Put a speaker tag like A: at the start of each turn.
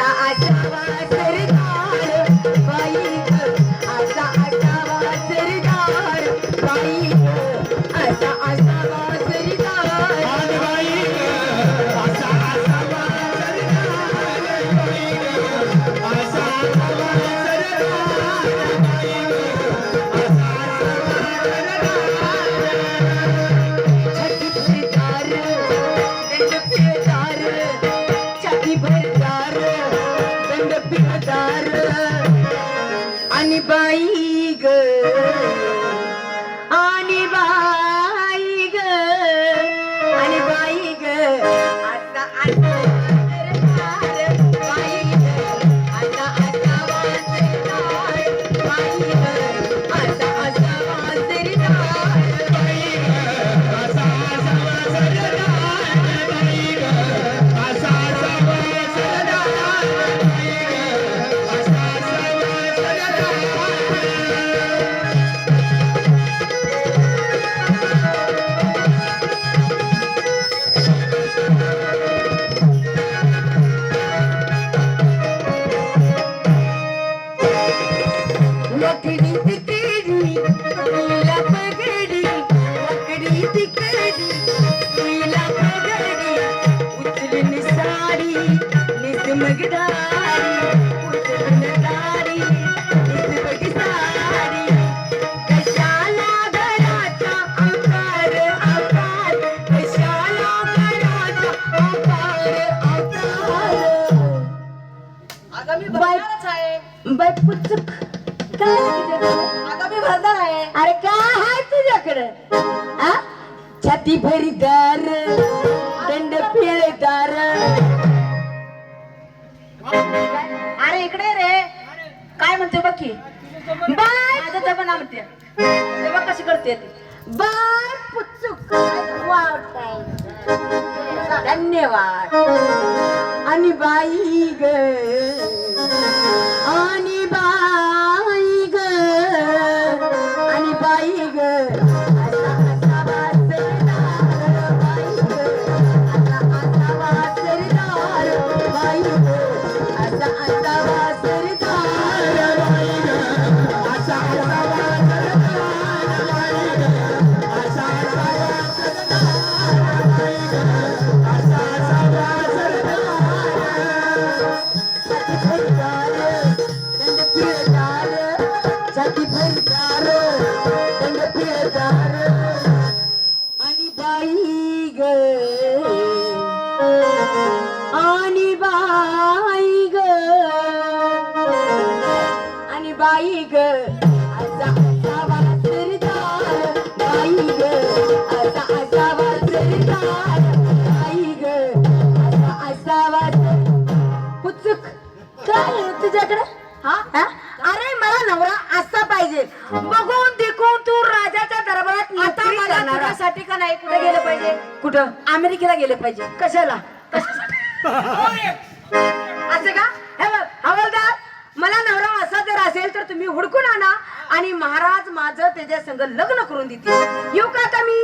A: sa sa sa
B: आणि बाई ग
A: आणि बाई ग आता आता बाई ग आता आता बाई ग. लकडी तिकडी तुला पगडी लकडी तिकडी तुला पगडी उचलून साडी निसमगदारी उचलून साडी निसमग साडी कशाला घराचा आकार आकार कशाला घराचा आकार आकार?
C: अगं मी भरणारच आहे
A: बाय पुचक काय
C: भरणार आहे
A: अरे काय आहे तुझ्याकडं? छाती भरीदार दंड पिळदार
C: अरे इकडे रे. काय म्हणते बघ की?
A: बाय
C: माझं जगना म्हणते. ते बघ कशी करते ती.
A: बाय पुचुक धन्यवाद. आणि बाई ग. बाई ग असा दार आणि बाई ग. आणि बाई ग. आणि बाई ग. बाई ग. तुझ्याकडे? हा? अरे मला नवरा असा पाहिजे. बघून देखून दरबारात
C: आता
A: नोकरी
C: मला
A: करणारा.
C: तुझ्यासाठी का नाही? कुठे गेलं पाहिजे?
A: कुठं?
C: अमेरिकेला गेले पाहिजे.
A: कशाला? असं का? हे बघ हवालदार मला नवरा असा जर असेल तर तुम्ही हुडकून आणा आणि महाराज माझं त्याच्या संग लग्न करून देतील. येऊ का आता मी?